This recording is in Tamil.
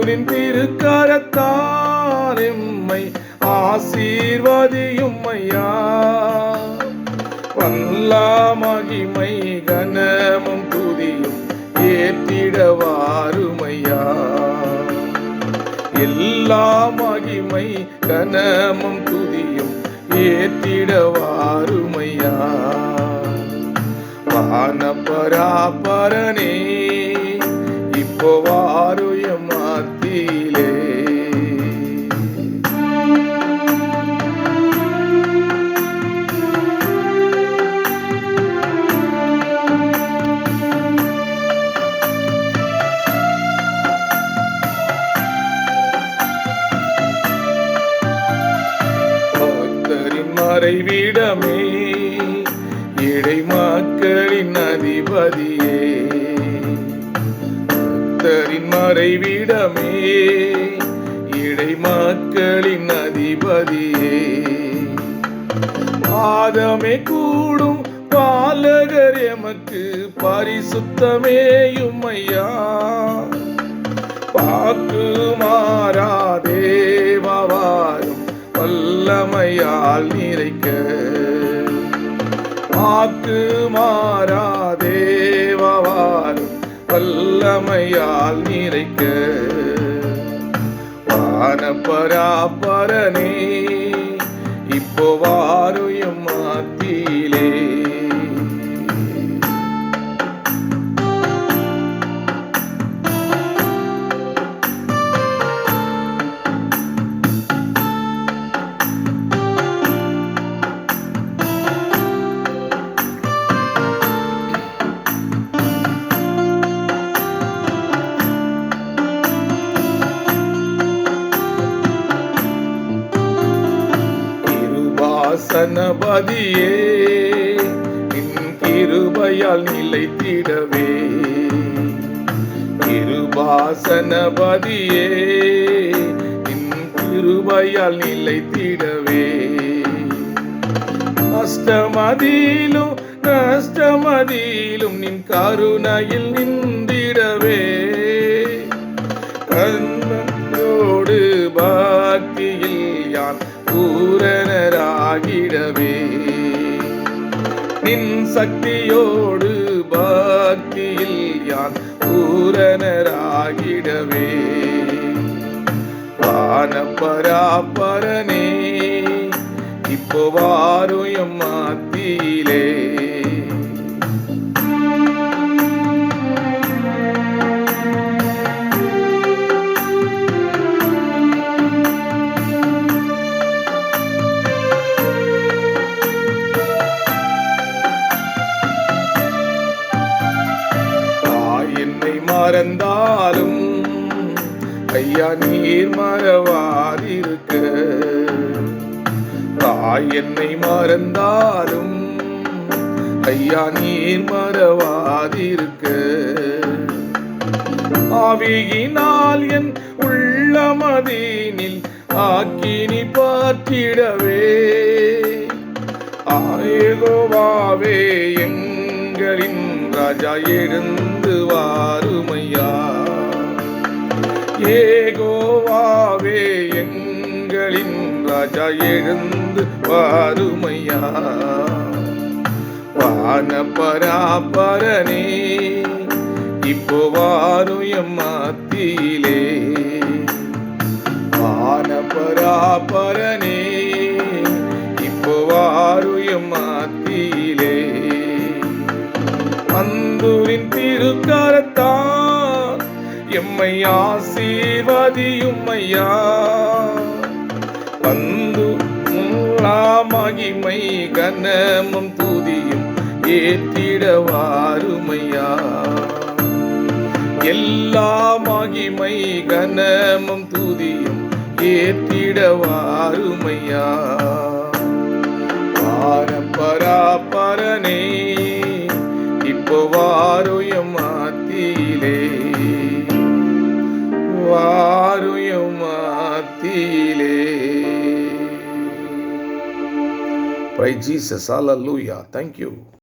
பந்துரின் திருக்கரத்தார் எம்மை ஆசீர்வாதியும் ஐயா வல்லா மகிமை கனமும் துதியும் ஏற்றிடவாருமையா. எல்லா மகிமை கனமும் துதியும் ஏற்றிடவாருமையா. வான பராபரனே இப்போ மறைவிடமே இடை மக்களின் அதிபதியே. பக்தரின் மறைவிடமே இடை மக்களின் அதிபதியே. பாதமே கூடும் பாலகர் எமக்கு பரிசுத்தமேயும் ஐயா பாக்கு மாறாதே வல்லமையால் நிறைக்க. பாக்கு மாறா தேவாவாரும் வல்லமையால் நிறைக்க. வான பராபரனே இப்போ வாருயம் மாத்திலே திருவாசனபதியே நின் கிருபையால் நிலைத்திடவே. திருவாசனபதியே நின் கிருபையால் நிலைத்திடவே. அஷ்டமதியிலும் நஷ்டமதியிலும் நின் கருணையில் நின்றிடவே. கண்ணோடு பாக்கியில் யான் கூற ஆகிடவே. நின் சக்தியோடு பக்தியில் யான் பூரணராகிடவே. வான இப்போ வாருயம் மாத்தியிலே தாய் மறந்தாலும் ஐயா நீர் மறவாதிருக்க. தாய் என்னை மறந்தாலும் ஐயா நீர் மறவாதிருக்க. ஆவியினால் என் உள்ளமதீனில் ஆக்கினி பார்த்திடவே. ஆயேகோவாவே எங்களின் ராஜா எழுந்து வார் வாருமையா ஏகோவாவே எங்களின் ராஜா எழுந்து வாருமையா? வான பராபரனே இப்போ வாருயம் மத்தியிலே. வான பராபரனே இப்போ வாருயம் மத்தியிலே. அந்தூரின் திருக்காரத்தான் எம்மை ஆசீர்வதியும் ஐயா வந்து மகிமை கனமும் துதியும் ஏற்றிடவாருமையா. எல்லா மகிமை கனமும் துதியும் ஏற்றிடவாருமையா. பரம்பரா பரனே இப்போ வாருயம் மாத்தியிலே Praise Jesus. Hallelujah. Thank you.